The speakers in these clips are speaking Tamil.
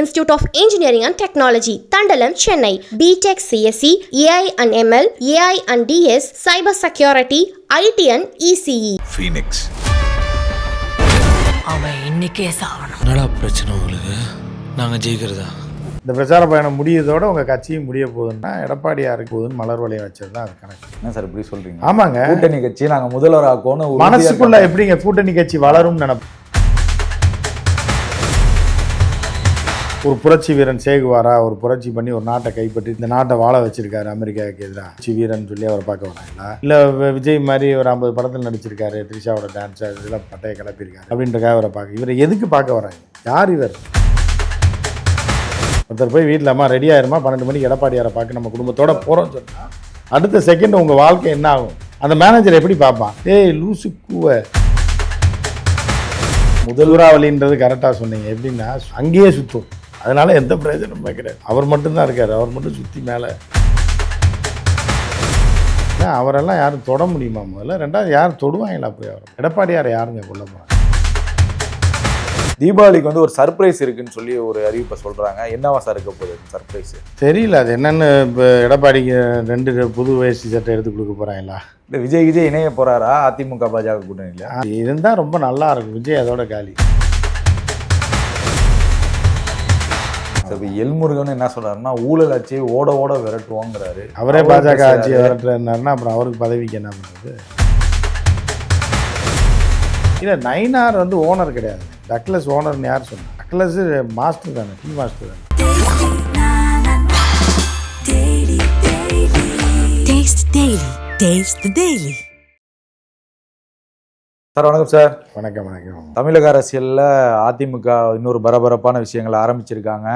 Institute of Engineering and Technology, Tandalam, Chennai. BTech CSE, AI and ML, AI and DS, Cyber Security, IT and E ECE. Phoenix அவன் இன்னைக்கே சாவணும். என்னடா பிரச்சனை உங்களுக்கு? நாங்கள் ஜெயிக்கிறதா? இந்த பிரச்சார பயணம் முடியதோட உங்க கட்சியும் முடிய போகுதுன்னா எடப்பாடியாருக்கு போகுதுன்னு மலர் வளையம் வச்சது தான் அது கணக்கு. என்ன சார் இப்படி சொல்றீங்க? ஆமாங்க. கூட்டணி கட்சி நாங்க முதல்வர் ஆக்கோன்னு மனசுக்குள்ள. எப்படிங்க கூட்டணி கட்சி வளரும் நினைப்பு ஒரு புரட்சி வீரன் சேகுவாரா? ஒரு புரட்சி பண்ணி ஒரு நாட்டை கைப்பற்றி இந்த நாட்டை வாழ வச்சிருக்காரு அமெரிக்காவுக்கு எதிராக. புரட்சி வீரன் சொல்லி அவரை பார்க்க வராங்களா? இல்ல விஜய் மாதிரி ஒரு ஐம்பது படத்தில் நடிச்சிருக்காரு த்ரிஷாவோட டான்ஸ் இதெல்லாம் பட்டையை கிளப்பியிருக்காரு அப்படின்றக்காக அவரை பார்க்க. இவரை எதுக்கு பார்க்க வராங்க? யார் இவர்? ஒருத்தர் போய் வீட்டில் அம்மா ரெடி ஆயிருமா? பன்னெண்டு மணிக்கு எடப்பாடியாரை பார்க்க நம்ம குடும்பத்தோட போகிறோம்னு சொன்னால் அடுத்த செகண்ட் உங்கள் வாழ்க்கை என்ன ஆகும்? அந்த மேனேஜர் எப்படி பார்ப்பான்? ஏய் லூசு கூவ. முதல்வராவலின்றது கரெக்டாக சொன்னீங்க. எப்படின்னா அங்கேயே சுற்றும் அதனால எந்த பிரயோஜனமும் கிடையாது. அவர் மட்டும்தான் இருக்கார். அவர் மட்டும் சுற்றி மேலே. அவரெல்லாம் யாரும் தொட முடியுமா முதல்ல? ரெண்டாவது யாரும் தொடுவாங்களா போய் அவர்? எடப்பாடியாரை யாருங்க கொல்ல போகிறாங்க தீபாவளிக்கு வந்து ஒரு சர்ப்ரைஸ் இருக்குன்னு சொல்லி ஒரு அறிவிப்பை சொல்றாங்க. என்னவா சார் இருக்க போகுது சர்ப்ரைஸ்? தெரியல. அது என்னன்னு இப்போ எடப்பாடிக்கு ரெண்டு புது வேஷ்டி சட்டை எடுத்து கொடுக்க போகிறாங்களா இல்ல விஜய் விஜய் இணைய போறாரா? அதிமுக பாஜக கூட்டணியில? இருந்தால் ரொம்ப நல்லா இருக்கும். விஜய் அதோட காலி. இப்ப எல்முருகன் என்ன சொல்றாருன்னா ஊழல் ஆட்சியை ஓட ஓட விரட்டுவோங்கிறாரு. அவரே பாஜக. ஆட்சியை விரட்டுறாருன்னா அப்புறம் அவருக்கு பதவிக்கு என்ன பண்ணுறது இல்லை நைனார் வந்து ஓனர் கிடையாது. டக்ளஸ் ஓனர்னு யார் சொன்னா? டக்ளஸ் மாஸ்டர் தானே டீ மாஸ்டர் தானே. Taste Daily. Taste the Daily. Sir வணக்கம் சார். வணக்கம் வணக்கம். தமிழக அரசியல்ல அதிமுக இன்னொரு பரபரப்பான விஷயங்களை ஆரம்பிச்சிருக்காங்க.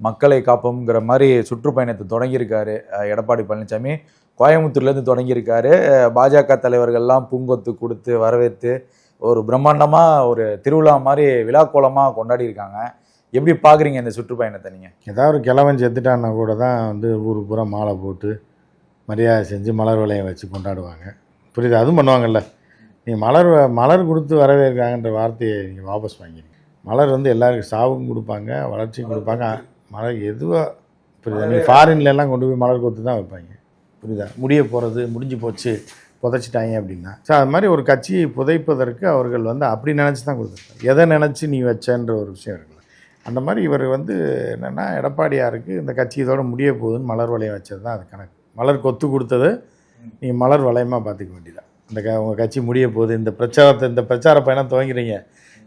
மக்களை காப்போம்ங்கிற மாதிரி சுற்றுப்பயணத்தை தொடங்கியிருக்காரு எடப்பாடி பழனிசாமி. கோயம்புத்தூர்லேருந்து தொடங்கியிருக்காரு. பாஜக தலைவர்கள்லாம் பூங்கொத்து கொடுத்து வரவேற்று ஒரு பிரம்மாண்டமாக ஒரு திருவிழா மாதிரி விழாக்கோலமாக கொண்டாடி இருக்காங்க எப்படி பார்க்குறீங்க இந்த சுற்றுப்பயணத்தை நீங்கள் ஏதாவது ஒரு கிழவன் செத்துட்டான்னா கூட தான் வந்து ஊர் பூரா மாலை போட்டு மரியாதை செஞ்சு மலர் வளையம் வச்சு கொண்டாடுவாங்க. புரியுது? அதுவும் பண்ணுவாங்கல்ல. நீ மலர் வ- மலர் கொடுத்து வரவேற்காங்கன்ற வார்த்தையை நீங்கள் வாபஸ் வாங்கிடுங்க மலர் வந்து எல்லாருக்கும் சாவுக்கும் கொடுப்பாங்க வளர்ச்சியும் கொடுப்பாங்க. மலர் எதுவாக புரியுதா? நீங்கள் ஃபாரின்ல எல்லாம் கொண்டு போய் மலர் கொத்து தான் வைப்பாங்க. புரியுதா? முடிய போகிறது முடிஞ்சு போச்சு புதைச்சிட்டாங்க அப்படின்னா. ஸோ அது மாதிரி ஒரு கட்சியை புதைப்பதற்கு அவர்கள் வந்து அப்படி நினச்சி தான் கொடுத்துருக்காங்க. எதை நினச்சி நீ வச்சன்ற ஒரு விஷயம் இருக்குல்ல. அந்த மாதிரி இவர் வந்து என்னென்னா எடப்பாடியாருக்கு இந்த கட்சி இதோட முடிய போகுதுன்னு மலர் வளையம் வச்சது தான் அது கணக்கு. மலர் கொத்து கொடுத்தது நீங்கள் மலர் வளையமாக பார்த்துக்க வேண்டியதான் இந்த க உங்கள் கட்சி முடிய போகுது இந்த பிரச்சாரத்தை இந்த பிரச்சார பயணம் துவங்கிறீங்க.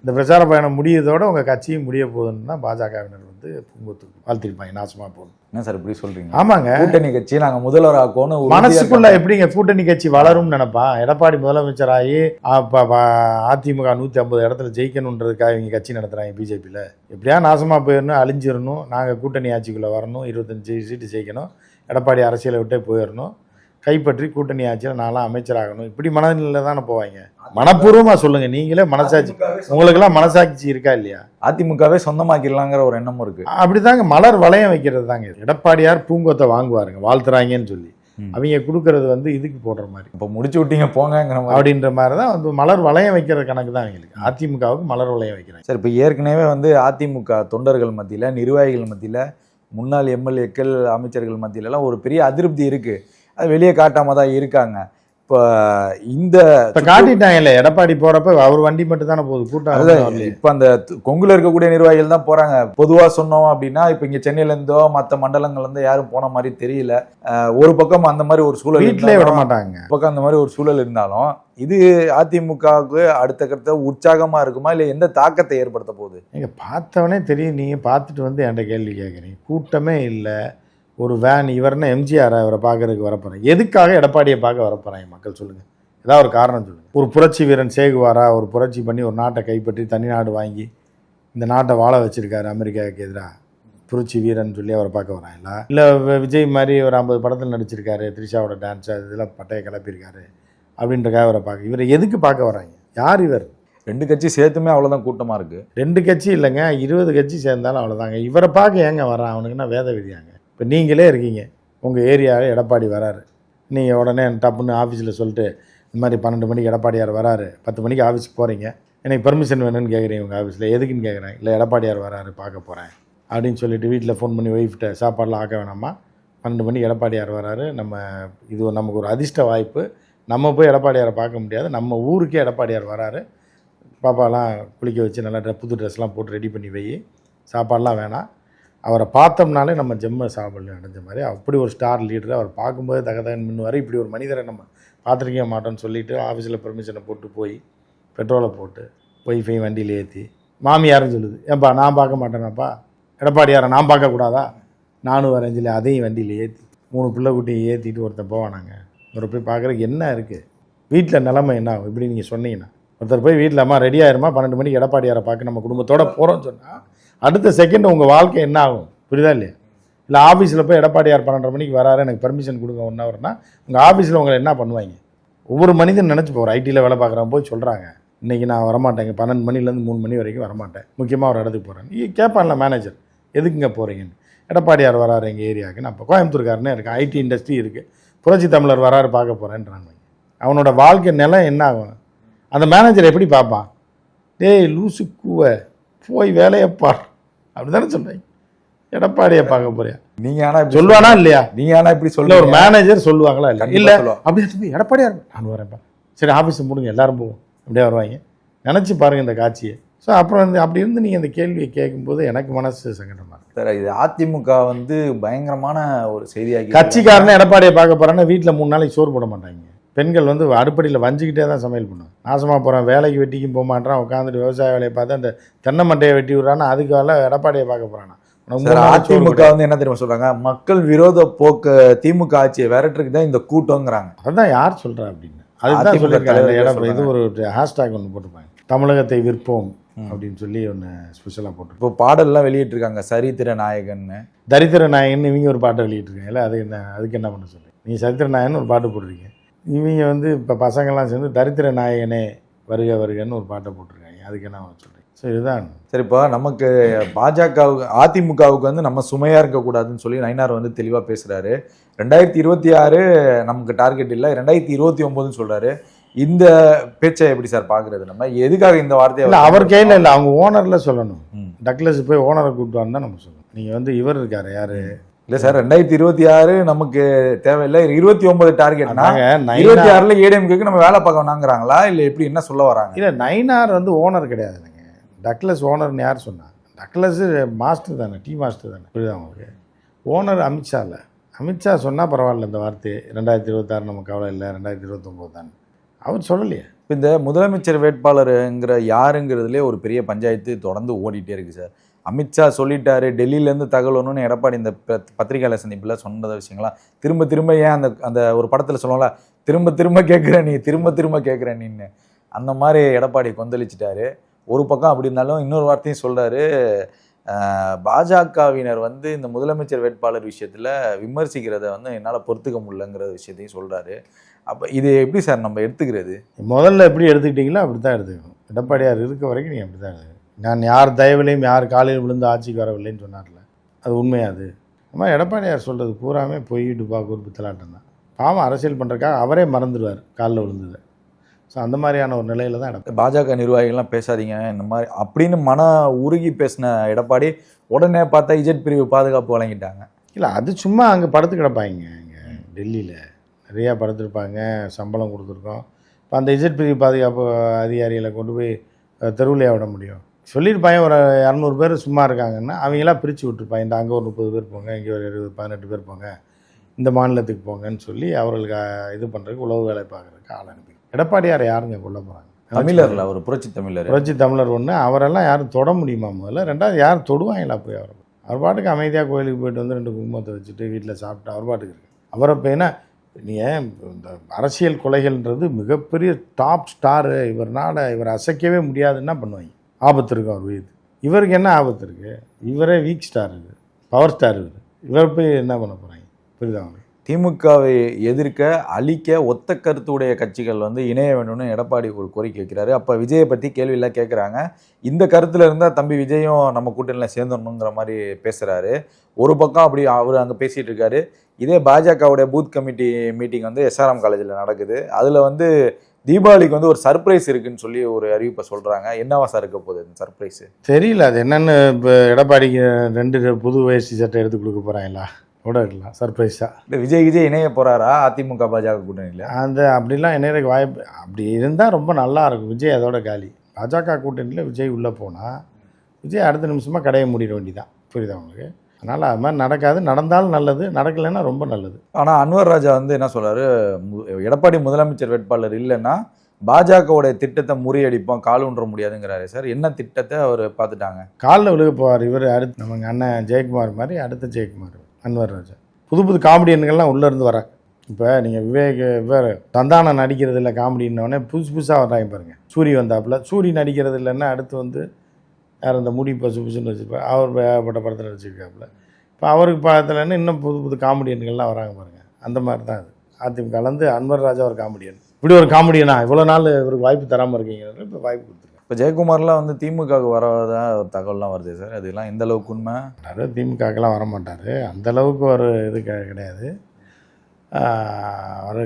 இந்த பிரச்சார பயணம் முடியதோட உங்கள் கட்சியும் முடிய போகுதுன்னு தான் பாஜகவினர் வந்து பூங்கொத்து வாழ்த்திருப்பாங்க நாசமாக போகணும் என்ன சார் இப்படி சொல்றீங்க? ஆமாங்க. கூட்டணி கட்சி நாங்க முதல்வர் உறுதியா மனசுக்குள்ள. எப்படிங்க கூட்டணி கட்சி வளரும்னு நினைப்பான் எடப்பாடி முதலமைச்சராகி அதிமுக நூற்றி ஐம்பது இடத்துல ஜெயிக்கணுன்றதுக்காக இவங்க கட்சி நடத்துகிறாங்க பிஜேபியில். எப்படியா நாசமாக போயிடணும் அழிஞ்சிடணும் நாங்கள் கூட்டணி ஆட்சிக்குள்ளே வரணும் இருபத்தஞ்சி சீட்டு ஜெயிக்கணும் எடப்பாடி அரசியலை விட்டே போயிடணும். கைப்பற்றி கூட்டணி ஆட்சியில் நான்லாம் அமைச்சராகணும். இப்படி மனநிலையில தானே போவாங்க. மனப்பூர்வமாக சொல்லுங்கள் நீங்களே மனசாட்சி. உங்களுக்கெல்லாம் மனசாட்சி இருக்கா இல்லையா? அதிமுகவே சொந்தமாக்கிடலாங்கிற ஒரு எண்ணமும் இருக்கு. அப்படிதாங்க. மலர் வளையம் வைக்கிறது தாங்க. எடப்பாடியார் பூங்கொத்தை வாங்குவாருங்க. வாழ்த்துறாங்கன்னு சொல்லி. அவங்க கொடுக்கறது வந்து இதுக்கு போடுற மாதிரி. இப்ப முடிச்சு விட்டீங்க மாதிரி. அப்படின்ற மாதிரி தான் வந்து மலர் வளையம் வைக்கிற கணக்கு தான் அவங்களுக்கு அதிமுகவுக்கு மலர் வளையம் வைக்கிறாங்க சரி இப்போ ஏற்கனவே வந்து அதிமுக தொண்டர்கள் மத்தியில நிர்வாகிகள் மத்தியில முன்னாள் எம்எல்ஏக்கள் அமைச்சர்கள் மத்தியில எல்லாம் ஒரு பெரிய அதிருப்தி இருக்கு. அது வெளியே காட்டாம தான் இருக்காங்க. இப்போ இந்த இப்ப காட்டிட்டாங்கல்ல எடப்பாடி போறப்ப அவர் வண்டி மட்டும் தானே போகுது? கூட்டம். இப்ப அந்த கொங்குல இருக்கக்கூடிய நிர்வாகிகள் தான் போறாங்க. பொதுவா சொன்னோம் அப்படின்னா இப்ப இங்க சென்னையில இருந்தோ மத்த மண்டலங்கள்ல இருந்தோ யாரும் போன மாதிரி தெரியல. ஒரு பக்கம் அந்த மாதிரி ஒரு சூழல் வீட்டிலே விட மாட்டாங்க பக்கம் அந்த மாதிரி ஒரு சூழல் இருந்தாலும் இது அதிமுகவுக்கு அடுத்த கட்ட உற்சாகமா இருக்குமா? இல்ல எந்த தாக்கத்தை ஏற்படுத்த போகுது? நீங்க பார்த்தவனே தெரியும். நீங்க பார்த்துட்டு வந்து என்கிட்ட கேள்வி கேட்குறீங்க. கூட்டமே இல்லை. ஒரு வேன் இவர்னா எம்ஜிஆர் அவரை பார்க்கறதுக்கு வரப்போறேன். எதுக்காக எடப்பாடியை பார்க்க வரப்போறாங்க மக்கள் சொல்லுங்க. ஏதாவது ஒரு காரணம் சொல்லுங்க. ஒரு புரட்சி வீரன் சேகுவாரா ஒரு புரட்சி பண்ணி ஒரு நாட்டை கைப்பற்றி தனி நாடு வாங்கி இந்த நாட்டை வாழ வச்சிருக்காரு அமெரிக்காவுக்கு எதிராக புரட்சி வீரன் சொல்லி அவரை பார்க்க வராங்களா? இல்லை விஜய் மாதிரி ஒரு ஐம்பது படத்தில் நடிச்சிருக்காரு த்ரிஷாவோட டான்ஸ் இதெல்லாம் பட்டையை கிளப்பியிருக்காரு அப்படின்றக்காக அவரை பார்க்க இவரை எதுக்கு பார்க்க வராங்க? யார் இவர்? ரெண்டு கட்சி சேர்த்துமே அவ்வளவுதான் கூட்டமா இருக்கு. ரெண்டு கட்சி இல்லைங்க இருபது கட்சி சேர்ந்தாலும் அவ்வளோதாங்க இவரை பார்க்க ஏங்க வரான்? அவனுக்குன்னா வேத விதியாங்க? இப்போ நீங்களே இருக்கீங்க. உங்கள் ஏரியாவில் எடப்பாடி வராரு. நீங்கள் உடனே டப்புன்னு ஆஃபீஸில் சொல்லிட்டு இந்த மாதிரி பன்னெண்டு மணிக்கு எடப்பாடியார் வராரு. பத்து மணிக்கு ஆஃபீஸுக்கு போகிறீங்க எனக்கு பெர்மிஷன் வேணும்னு கேட்குறீங்க உங்கள் ஆஃபீஸில். எதுக்குன்னு கேட்குறேன் இல்லை எடப்பாடியார் வராரு பார்க்க போகிறேன் அப்படின்னு சொல்லிட்டு வீட்டில் ஃபோன் பண்ணி ஒய்ஃப்ட்ட சாப்பாடெலாம் ஆக்க வேணாமா? பன்னெண்டு மணிக்கு எடப்பாடியார் வராரு. நம்ம இது நமக்கு ஒரு அதிர்ஷ்ட வாய்ப்பு. நம்ம போய் எடப்பாடியாரை பார்க்க முடியாது. நம்ம ஊருக்கே எடப்பாடியார் வராரு. பாப்பாலாம் குளிக்க வச்சு நல்லா ட்ரெஸ் புது ட்ரெஸ்லாம் போட்டு ரெடி பண்ணி வை. சாப்பாடெலாம் வேணாம். அவரை பார்த்தோம்னாலே நம்ம ஜெம்ம சாப்பிடல அடைஞ்ச மாதிரி. அப்படி ஒரு ஸ்டார் லீடர் அவர் பார்க்கும்போது தகதகன் மின்னுவார். இப்படி ஒரு மனிதரை நம்ம பார்த்துருக்க மாட்டோம்னு சொல்லிட்டு ஆஃபீஸில் பெர்மிஷனை போட்டு போய் பெட்ரோலை போட்டு ஒய்ஃபை வண்டியில் ஏற்றி மாமியாருன்னு சொல்லுது. ஏன்பா நான் பார்க்க மாட்டேனாப்பா? எடப்பாடியாரை நான் பார்க்கக்கூடாதா நானும் வரேன் சொல்லி அதையும் வண்டியில் ஏற்றி மூணு பிள்ளை ஏற்றிட்டு ஒருத்தன் போவானாங்க. இவரை போய் பார்க்குறதுக்கு என்ன இருக்குது வீட்டில் நிலமை என்ன ஆகும்? இப்படி நீங்கள் சொன்னீங்கன்னா ஒருத்தர் போய் வீட்டில் அம்மா ரெடி ஆயிருமா? பன்னெண்டு மணிக்கு எடப்பாடியாரை பார்க்க நம்ம குடும்பத்தோட போகிறோம்னு சொன்னால் அடுத்த செகண்ட் உங்கள் வாழ்க்கை என்ன ஆகும்? புரியுதா இல்லையா? இல்லை ஆஃபீஸில் போய் எடப்பாடியார் பன்னெண்டரை மணிக்கு வராரு எனக்கு பெர்மிஷன் கொடுங்க ஒன் ஹவர்னா உங்கள் ஆஃபீஸில் உங்களை என்ன பண்ணுவாங்க? ஒவ்வொரு மனிதன் நினச்சி போகிற ஐடியில் வேலை பார்க்குறவங்க போய் சொல்கிறாங்க இன்றைக்கி நான் வரமாட்டேங்க. பன்னெண்டு மணிலேருந்து மூணு மணி வரைக்கும் வரமாட்டேன். முக்கியமாக ஒரு இடத்துக்கு போகிறேன் நீ கேட்பான்ல மேனேஜர் எதுக்குங்க போகிறீங்கன்னு எடப்பாடியார் வராரு எங்கள் ஏரியாவுக்கு. நான் இப்போ கோயம்புத்தூர்காரனே இருக்கேன். ஐடி இண்டஸ்ட்ரி இருக்குது புரட்சி தமிழர் வராரு பார்க்க போகிறேன்றாங்க அவனோட வாழ்க்கை நிலம் என்ன ஆகும்? அந்த மேனேஜர் எப்படி பார்ப்பான்? டேய் லூசு கூவ. போய் வேலையை பார். அப்படி தானே சொல்கிறீங்க எடப்பாடியை பார்க்க போறியா? நீங்க ஆனா சொல்லுவானா இல்லையா? நீங்க ஆனா இப்படி இல்ல ஒரு சொல்ல மேனேஜர் சொல்லுவாங்களா இல்ல. இல்ல. அப்படியே சொல்லி எடப்பாடியார் நான் வரேன்ப்பா சரி ஆஃபீஸ் முடிங்க எல்லாரும் போவோம். அப்படியே வருவாங்க. நினச்சி பாருங்க இந்த காட்சியை. ஸோ அப்புறம் வந்து அப்படி இருந்து நீங்கள் இந்த கேள்வியை கேட்கும்போது எனக்கு மனசு சங்கடமா இருக்கு. சார் இது அதிமுக வந்து பயங்கரமான ஒரு செய்தியாக்கி கட்சிக்காரனே எடப்பாடியை பார்க்க போறான்னா வீட்டில் மூணு நாளைக்கு சோறு போட மாட்டாங்க. பெண்கள் வந்து அடுப்படியில் வஞ்சிக்கிட்டே தான் சமையல் பண்ணுவாங்க. நாசமாக போகிறேன் வேலைக்கு வெட்டிக்கும் போக மாட்டான் உட்காந்துட்டு விவசாய வேலையை பார்த்து அந்த தென்னை மட்டையை வெட்டி விட்றான்னா அதுக்கு வேலை எடப்பாடியை பார்க்க போகிறானா அதிமுக வந்து என்ன தெரியுமா சொல்றாங்க? மக்கள் விரோத போக்கு திமுக ஆட்சியை விரட்டுறதுக்கு தான் இந்த கூட்டங்கிறாங்க. அதுதான் யார் சொல்கிறா அப்படின்னு? அதுதான் சொல்லியிருக்காங்க. இது ஒரு ஹேஷ்டாக் ஒன்று போட்டிருப்பாங்க. தமிழகத்தை விற்போம் அப்படின்னு சொல்லி ஒன்று ஸ்பெஷலாக போட்டிருப்பாங்க. இப்போ பாடல்லாம் வெளியிட்டிருக்காங்க சரித்திர நாயகன்னு. தரித்திர நாயகன் இவங்க ஒரு பாட்டை வெளியிட்டிருக்காங்கல்ல அது என்ன அதுக்கு என்ன பண்ண சொல்றீங்க நீங்கள் சரித்திர நாயகன் ஒரு பாட்டு போட்டிருக்கீங்க. இவங்க வந்து இப்போ பசங்கள்லாம் சேர்ந்து தரித்திர நாயகனே வருக வருகன்னு ஒரு பாட்டை போட்டிருக்காங்க. அதுக்கு என்ன சொல்கிறீங்க ஸோ இதுதான். சரி இப்போ நமக்கு பாஜகவுக்கு அதிமுகவுக்கு வந்து நம்ம சுமையா இருக்கக்கூடாதுன்னு சொல்லி நயினார் வந்து தெளிவா பேசுறாரு. ரெண்டாயிரத்தி இருபத்தி ஆறு நமக்கு டார்கெட் இல்லை. ரெண்டாயிரத்தி இருபத்தி ஒன்பதுன்னு சொல்றாரு. இந்த பேச்சை எப்படி சார் பாக்குறது நம்ம? எதுக்காக இந்த வார்த்தையை இல்லை அவர் கையில் இல்லை. அவங்க ஓனரில் சொல்லணும். ம். டக்ளஸ் போய் ஓனரை கூப்பிட்டு வந்தா நம்ம சொல்லணும். நீங்கள் வந்து இவர் இருக்காரு யாரு? இல்ல சார் ரெண்டாயிரத்தி இருபத்தி ஆறு நமக்கு தேவையில்லை. இருபத்தி ஒன்பது டார்கெட்னா இருபத்தி ஆறுல ஏடிஎம்கேக்கு நம்ம வேலை பார்க்க வேணாங்கிறாங்களா இல்ல எப்படி என்ன சொல்ல வராங்க? இல்லை நைனார் வந்து ஓனர் கிடையாதுங்க. டக்ளஸ் ஓனர்னு யார் சொன்னா? டக்ளஸ் மாஸ்டர் தானே டீ மாஸ்டர் தானே. புரியுதா உங்களுக்கு? ஓனர் அமித்ஷா இல்லை. அமித்ஷா சொன்னால் பரவாயில்ல இந்த வார்த்தையை ரெண்டாயிரத்தி இருபத்தாறு நமக்கு கவலை இல்லை ரெண்டாயிரத்தி இருபத்தொம்போது தான். அவர் சொல்லலையே. இப்ப இந்த முதலமைச்சர் வேட்பாளருங்கிற யாருங்கிறதுலே ஒரு பெரிய பஞ்சாயத்து தொடர்ந்து ஓடிட்டே இருக்கு சார். அமித்ஷா சொல்லிட்டாரு டெல்லியிலேருந்து தகவல் ஒன்றுன்னு எடப்பாடி இந்த பத்திரிகையாளர் சந்திப்பில் சொன்னத விஷயங்களாம் திரும்ப திரும்ப ஏன் அந்த அந்த ஒரு படத்தில் சொல்லுவோம்ல திரும்ப திரும்ப கேட்குற நீ திரும்ப திரும்ப கேட்குற நீன்னு. அந்த மாதிரி எடப்பாடி கொந்தளிச்சிட்டாரு. ஒரு பக்கம் அப்படி இருந்தாலும் இன்னொரு வார்த்தையும் சொல்கிறாரு பாஜகவினர் வந்து இந்த முதலமைச்சர் வேட்பாளர் விஷயத்தில் விமர்சிக்கிறத வந்து என்னால் பொறுத்துக்க முடியலங்கிற விஷயத்தையும் சொல்கிறாரு அப்போ இது எப்படி சார் நம்ம எடுத்துக்கிறது? முதல்ல எப்படி எடுத்துக்கிட்டீங்களோ அப்படி தான் எடுத்துக்கணும். எடப்பாடியார் இருக்க வரைக்கும் நீங்கள் அப்படி தான் எடுத்துக்கணும். நான் யார் தயவுலையும் யார் காலையில் விழுந்து ஆட்சிக்கு வரவில்லைன்னு சொன்னார்ல. அது உண்மையா அது. அம்மா எடப்பாடியார் சொல்கிறது பூராமே பொய் டுபா குறிப்பு தலாட்டம் தான். பாவம் அரசியல் பண்ணுறக்காக அவரே மறந்துடுவார் காலில் விழுந்ததை. ஸோ அந்த மாதிரியான ஒரு நிலையில தான் எடப்பாடி. பாஜக நிர்வாகிகள்லாம் பேசாதீங்க இந்த மாதிரி அப்படின்னு மன உருகி பேசின எடப்பாடி உடனே பார்த்தா இஜெட் பிரிவு பாதுகாப்பு வழங்கிட்டாங்க. இல்லை அது சும்மா அங்கே படுத்து கிடப்பாங்க இங்கே டெல்லியில். நிறையா படுத்துருப்பாங்க சம்பளம் கொடுத்துருக்கோம். இப்போ அந்த இஜெட் பிரிவு பாதுகாப்பு அதிகாரிகளை கொண்டு போய் தெருவிலையா விட முடியும். சொல்லியிருப்பாங்க ஒரு இரநூறு பேர் சும்மா இருக்காங்கன்னா அவங்களாம் பிரித்து விட்டுருப்பாங்க. இந்த அங்கே ஒரு முப்பது பேர் போங்க இங்கே ஒரு இருபது பதினெட்டு பேர் போங்க இந்த மாநிலத்துக்கு போங்கன்னு சொல்லி அவர்களுக்கு இது பண்ணுறதுக்கு உளவு வேலை பார்க்குறதுக்கு ஆள் அனுப்பி எடப்பாடியார் யாருங்க கொல்ல போகிறாங்க தமிழர்ல அவர் புரட்சி தமிழர். புரட்சி தமிழர் ஒன்று அவரெல்லாம் யாரும் தொட முடியுமா முதல்ல? ரெண்டாவது யாரும் தொடுவாங்களா போய் அவரை? அவர் பாட்டுக்கு அமைதியாக கோயிலுக்கு போயிட்டு வந்து ரெண்டு குங்குமத்தை வச்சுட்டு வீட்டில் சாப்பிட்டு அவர் பாட்டுக்கு இருக்கு அவரை இப்போ நீங்கள் இந்த அரசியல் கொலைகள்ன்றது மிகப்பெரிய டாப் ஸ்டாரு இவர்னால இவர் அசைக்கவே முடியாதுன்னா பண்ணுவாங்க. ஆபத்து இருக்கும் அவர் உயிர். இவருக்கு என்ன ஆபத்து இருக்குது இவரே வீக் ஸ்டார் இது பவர் ஸ்டார் இவர். இவர் போய் என்ன பண்ண போகிறாங்க புரியுதா திமுகவை எதிர்க்க அழிக்க ஒத்த கருத்துடைய கட்சிகள் வந்து இணைய வேண்டும்னு எடப்பாடி ஒரு கோரிக்கை வைக்கிறாரு. அப்போ விஜயை பற்றி கேள்வியெல்லாம் கேட்குறாங்க இந்த கருத்தில் இருந்தால் தம்பி விஜயும் நம்ம கூட்டணியில் சேர்ந்துடணுங்கிற மாதிரி பேசுகிறாரு ஒரு பக்கம் அப்படி அவர் அங்கே பேசிகிட்டு இருக்காரு. இதே பாஜகவுடைய பூத் கமிட்டி மீட்டிங் வந்து எஸ்ஆர்எம் காலேஜில் நடக்குது. அதில் வந்து தீபாவளிக்கு வந்து ஒரு சர்ப்ரைஸ் இருக்குன்னு சொல்லி ஒரு அறிவிப்பை சொல்றாங்க. என்னவா சார் இருக்க போகுது அந்த சர்ப்ரைஸ்? தெரியல அது என்னன்னு இப்போ எடப்பாடிக்கு ரெண்டு புது வேஷ்டி சட்டை எடுத்து கொடுக்க போகிறாங்களா கூட இருக்கலாம் சர்ப்ரைஸாக இல்ல விஜய் விஜய் இணைய போறாரா? அதிமுக பாஜக கூட்டணியில? அந்த அப்படிலாம் இணையருக்கு வாய்ப்பு அப்படி இருந்தால் ரொம்ப நல்லா இருக்கும். விஜய் அதோட காலி. பாஜக கூட்டணியில் விஜய் உள்ளே போனால் விஜய் அடுத்த நிமிஷமாக கடையை மூடிட வேண்டியதான் புரியுதா உங்களுக்கு? அதனால் அது மாதிரி நடக்காது. நடந்தாலும் நல்லது நடக்கலைன்னா ரொம்ப நல்லது. ஆனா அன்வர் ராஜா வந்து என்ன சொல்றாரு? மு- எடப்பாடி முதலமைச்சர் வேட்பாளர் இல்லைன்னா பாஜகவுடைய திட்டத்தை முறியடிப்போம் கால் ஊன்ற முடியாதுங்கிறாரு சார். என்ன திட்டத்தை அவர் பார்த்துட்டாங்க? காலில் விழுக போவார் இவர் அடுத்து நமக்கு அண்ணன் ஜெயக்குமார் மாதிரி அடுத்த ஜெயக்குமார் அன்வர் ராஜா. புது புது காமெடியன்கள்லாம் உள்ளே இருந்து வர. இப்போ நீங்கள் விவேக் வேறு சந்தானம் நடிக்கிறது இல்லை காமெடின்னோடனே புதுசு புதுசாக வர்றாங்க பாருங்கள் சூரி வந்தாப்புல. சூரி நடிக்கிறது இல்லைன்னா அடுத்து வந்து யார் இந்த முடி பசு புசுன்னு வச்சுருப்பார் அவர் ஏகப்பட்ட படத்தில் நடிச்சிருக்காப்புல. இப்போ அவருக்கு படத்துலன்னு இன்னும் புது புது காமெடியன்கள்லாம் வராங்க பாருங்கள் அந்த மாதிரி தான் அது. அதிமுக கலந்து அன்வர் ராஜா ஒரு காமெடியன். இப்படி ஒரு காமெடியனா? இவ்வளோ நாள் இவருக்கு வாய்ப்பு தராமல் இருக்கீங்க இப்போ வாய்ப்பு கொடுத்துருக்காங்க இப்போ ஜெயக்குமார்லாம் வந்து திமுகவுக்கு வரதா ஒரு தகவல்லாம் வருது சார்? அதெல்லாம் எந்த அளவுக்கு உண்மை? மாட்டார் திமுகக்கெல்லாம் வர மாட்டார். அந்த அளவுக்கு ஒரு இது க- கிடையாது. அவரு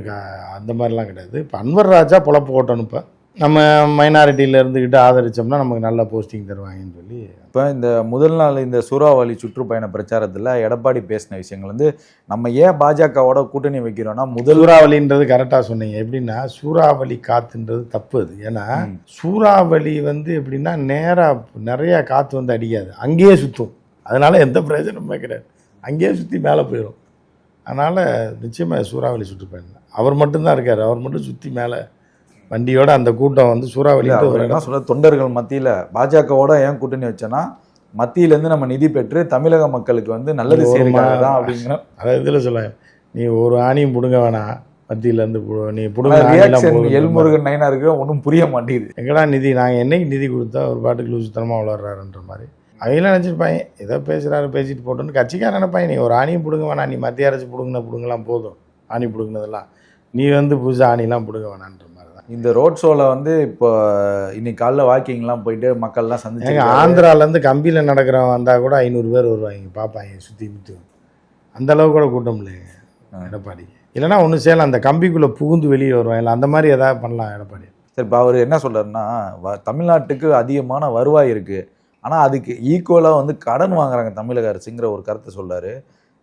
அந்த மாதிரிலாம் கிடையாது. இப்போ அன்வர் ராஜா பொழப்பு ஓட்டணும் இப்போ. நம்ம மைனாரிட்டியில் இருந்துக்கிட்டு ஆதரிச்சோம்னா நமக்கு நல்ல போஸ்டிங் தருவாங்கன்னு சொல்லி இப்போ இந்த முதல் நாள் இந்த சூறாவளி சுற்றுப்பயண பிரச்சாரத்தில் எடப்பாடி பேசின விஷயங்கள் வந்து நம்ம ஏன் பாஜகவோட கூட்டணி வைக்கிறோம்னா முதல் சூறாவளின்றது கரெக்டாக சொன்னீங்க. எப்படின்னா சூறாவளி காத்துன்றது தப்பு அது ஏன்னா. சூறாவளி வந்து எப்படின்னா நேராக நிறைய காற்று வந்து அடிக்காது. அங்கேயே சுற்றும் அதனால எந்த பிரயோஜனமே கிடையாது அங்கேயே சுற்றி மேலே போயிடும் அதனால் நிச்சயமாக சூறாவளி சுற்றுப்பயணம். அவர் மட்டும்தான் இருக்கார். அவர் மட்டும் சுற்றி மேலே வண்டியோட அந்த கூட்டம் வந்து சூறாவளி என்ன சொல்ற தொண்டர்கள் மத்தியில பாஜகவோட ஏன் கூட்டணி வச்சோன்னா மத்தியில இருந்து நம்ம நிதி பெற்று தமிழக மக்களுக்கு வந்து நல்லது செய்யறதுக்காக தான் அப்படிங்கிற அதை இதில் சொல்ல நீ ஒரு ஆணியும் பிடுங்க வேணாம். மத்தியிலேருந்து நீ பிடுங்க. எல்முருகன் நைனாருக்கு ஒன்றும் புரிய மாட்டேங்குது. எங்கடா நிதி? நாங்கள் என்னைக்கு நிதி கொடுத்தா ஒரு பாட்டுக்கு லூசுத்தனமாக வளர்றாருன்ற மாதிரி. அவங்களாம் நினச்சிருப்பாங்க ஏதோ பேசுகிறாரு பேசிட்டு போட்டோன்னு. கட்சிக்காரன் நினைப்பாங்க நீ ஒரு ஆணியும் பிடுங்க வேணாம் நீ மத்திய அரசு பிடுங்கின பிடுங்கலாம் போதும். ஆணி பிடுங்கினதெல்லாம். நீ வந்து புதுசாக ஆணிலாம் பிடுங்க வேணான்ற இந்த ரோட் ஷோல வந்து இப்போ இன்னைக்கு காலைல வாக்கிங்லாம் போயிட்டு மக்கள்லாம் சந்திச்சு ஆந்திராலேருந்து கம்பியில் நடக்கிறவன் வந்தால் கூட ஐநூறு பேர் வருவாங்க. பார்ப்பாங்க சுற்றி முற்றி அந்த அளவுக்கு கூட கூட்டம் இல்லைங்க எடப்பாடி. இல்லைன்னா ஒன்று செய்யலாம் அந்த கம்பிக்குள்ளே புகுந்து வெளியே வருவாங்க இல்லை அந்த மாதிரி ஏதாவது பண்ணலாம் எடப்பாடி. சரி இப்போ அவர் என்ன சொல்றாருன்னா வ- தமிழ்நாட்டுக்கு அதிகமான வருவாய் இருக்கு. ஆனா அதுக்கு ஈக்குவலா வந்து கடன் வாங்குறாங்க தமிழக அரசுங்கிற ஒரு கருத்தை சொல்றாரு.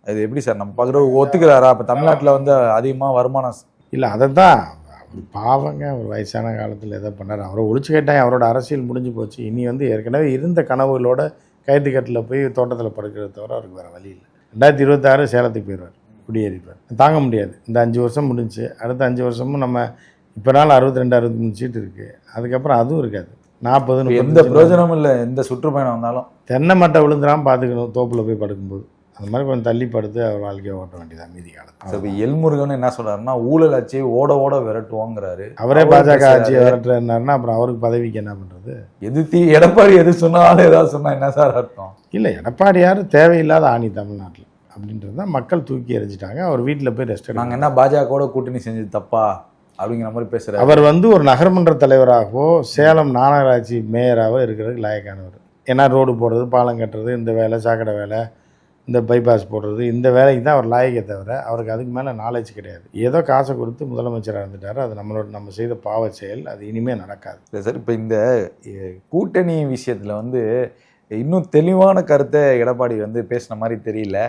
அது எப்படி சார் நம்ம பார்க்குற ஒத்துக்கிறாரா? அப்ப தமிழ்நாட்டுல வந்து அதிகமா வருமானம் இல்லை அதை தான் பாவங்க அவர் வயசான காலத்தில் எதை பண்ணார். அவரை ஒழிச்சு கேட்டாங்க அவரோட அரசியல் முடிஞ்சு போச்சு. இனி வந்து ஏற்கனவே இருந்த கனவுகளோட கயிற்று கட்டில் போய் தோட்டத்தில் படுக்கிறத தவிர அவருக்கு வேறு வழி இல்லை. ரெண்டாயிரத்தி இருபத்தாறு சேலத்துக்கு போயிடுவார் குடியேறிப்பார் தாங்க முடியாது. இந்த அஞ்சு வருஷம் முடிஞ்சு அடுத்த அஞ்சு வருஷமும் நம்ம இப்போ நாள் அறுபத்தி ரெண்டு அறுபத்தி மூணு சீட்டு இருக்குது அதுக்கப்புறம் அதுவும் இருக்காது. நாற்பது எந்த பிரயோஜனமும் இல்லை. எந்த சுற்றுப்பயணம் வந்தாலும். தென்னை மட்டை விழுந்துடாம பார்த்துக்கணும் தோப்பில் போய் படுக்கும்போது. அந்த மாதிரி கொஞ்சம் தள்ளி படுத்து அவர் வாழ்க்கையை ஓட்ட வேண்டியதான் மீதி காலத்தில். இப்ப எல்முருகன் என்ன சொல்றாருன்னா ஊழல் ஆட்சியை ஓட ஓட விரட்டுவோங்கிறாரு. அவரே பாஜக. ஆட்சியை விரட்டுறாருன்னா அப்புறம் அவருக்கு பதவிக்கு என்ன பண்ணுறது எதிர்த்தி எடப்பாடி எது சொன்னாலும் ஏதாவது சொன்னா என்ன சார் அர்த்தம்? இல்லை எடப்பாடியார் தேவையில்லாத ஆணி தமிழ்நாட்டில். அப்படின்றது தான் மக்கள் தூக்கி எறிஞ்சிட்டாங்க. அவர் வீட்டில் போய் ரெஸ்ட் நாங்க எடுங்க என்ன பாஜகவோட கூட்டணி செஞ்சது தப்பா? அப்படிங்கிற மாதிரி பேசுறாரு. அவர் வந்து ஒரு நகர்மன்ற தலைவராகவோ சேலம் மாநகராட்சி மேயராகவோ இருக்கிறதுக்கு லாயக்கானவர். ஏன்னா ரோடு போடுறது பாலம் கட்டுறது இந்த வேலை சாக்கடை வேலை இந்த பைபாஸ் போடுறது இந்த வேலைக்கு தான் அவர் லாயக்கே தவிர அவருக்கு அதுக்கு மேலே நாலேஜ் கிடையாது. ஏதோ காசை கொடுத்து முதலமைச்சராக இருந்துட்டார் அது நம்மளோட நம்ம செய்த பாவ செயல் அது இனிமேல் நடக்காது. இல்லை சார் இப்போ இந்த கூட்டணி விஷயத்தில் வந்து இன்னும் தெளிவான கருத்தை எடப்பாடி வந்து பேசின மாதிரி தெரியல.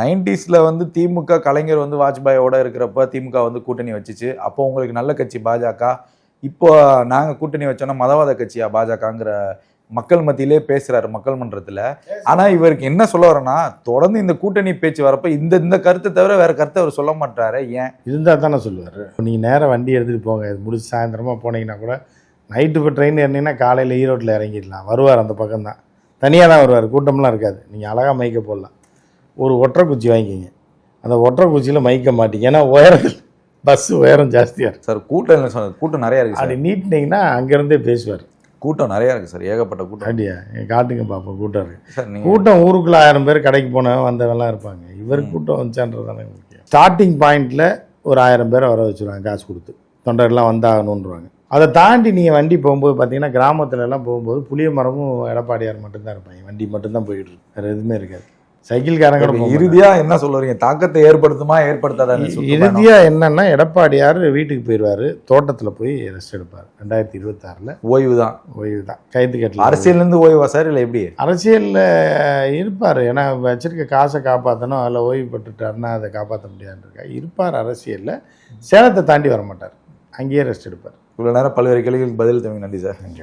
நைன்டிஸில் வந்து திமுக கலைஞர் வந்து வாஜ்பாயோட இருக்கிறப்ப திமுக வந்து கூட்டணி வச்சுச்சு. அப்போ உங்களுக்கு நல்ல கட்சி பாஜக. இப்போ நாங்கள் கூட்டணி வச்சோன்னா மதவாத கட்சியா பாஜகங்கிற மக்கள் மத்தியிலே பேசுறாரு மக்கள் மன்றத்தில். ஆனால் இவருக்கு என்ன சொல்ல வரேன்னா தொடர்ந்து இந்த கூட்டணி பேச்சு வரப்ப இந்த இந்த கருத்தை தவிர வேற கருத்தை அவர் சொல்ல மாட்டாரு ஏன்? இருந்தால் தானே சொல்லுவார். நீங்கள் நேராக வண்டி எடுத்துகிட்டு போங்க. முடிச்சு சாயந்தரமாக போனீங்கன்னா கூட நைட்டு இப்போ ட்ரெயின் ஏறினீங்கன்னா காலையில் ஈரோட்டில் இறங்கிடலாம். வருவார் அந்த பக்கம் தான் தனியாக தான் வருவார். கூட்டம்லாம் இருக்காது. நீங்கள் அழகாக மைக்க போடலாம். ஒரு ஒற்றை குச்சி வாங்கிக்கிங்க. அந்த ஒற்றை குச்சியில் மைக்க மாட்டீங்க ஏன்னா உயரத்தில் பஸ்ஸு உயரம் ஜாஸ்தியாக இருக்கு. சார் கூட்டம் இல்லை சார் கூட்டம் நிறைய இருக்கு சார். அப்படி நீட்டினீங்கன்னா அங்கேருந்தே பேசுவார். கூட்டம் நிறைய இருக்கு சார். ஏகப்பட்ட கூட்டம். அப்படியா காட்டுங்க பார்ப்போம் கூட்டம் இருக்கு. சார் நீங்க கூட்டம் ஊருக்குள்ள ஆயிரம் பேர் கடைக்கு போனவன் வந்தவெல்லாம் இருப்பாங்க. இவர் கூட்டம் வந்துச்சான்றதானே முக்கியம் ஸ்டார்டிங் பாயிண்ட்ல ஒரு ஆயிரம் பேரை வர வச்சுருவாங்க காசு கொடுத்து. தொண்டர்லாம் வந்தாகணுன்றவாங்க அதை தாண்டி நீங்கள் வண்டி போகும்போது பார்த்தீங்கன்னா கிராமத்துல எல்லாம் போகும்போது புளிய மரமும் எடப்பாடியார் மட்டும்தான் இருப்பாங்க. வண்டி மட்டும்தான் போயிட்டு இருக்கு. வேறு எதுவுமே இருக்காது. சைக்கிள்காரங்க கூட போக மாட்டாங்க. இறுதியா என்ன சொல்ல வரீங்க தாக்கத்தை ஏற்படுத்துமா ஏற்படுத்தாத இந்த சுற்றுப்பயணம்? இறுதியா என்னன்னா எடப்பாடியார் வீட்டுக்கு போயிடுவாரு தோட்டத்துல போய் ரெஸ்ட் எடுப்பார். ரெண்டாயிரத்தி இருபத்தாறுல. ஓய்வு தான் ஓய்வு தான் கைது கட்டல. அரசியல்ல இருந்து ஓய்வா சார் இல்ல எப்படி? அரசியலில் இருப்பார். ஏன்னா வச்சிருக்க காசை காப்பாற்றணும் அதில் ஓய்வு பெற்றுட்டாருன்னா அதை காப்பாற்ற முடியாதுன்னு இருக்கா. இருப்பார் அரசியலில். சேலத்தை தாண்டி வர மாட்டார் அங்கேயே ரெஸ்ட் எடுப்பார். இவ்வளவு நேரம் பல்வேறு கேள்விகளுக்கு பதில் தம்பி நன்றி சார். நன்றி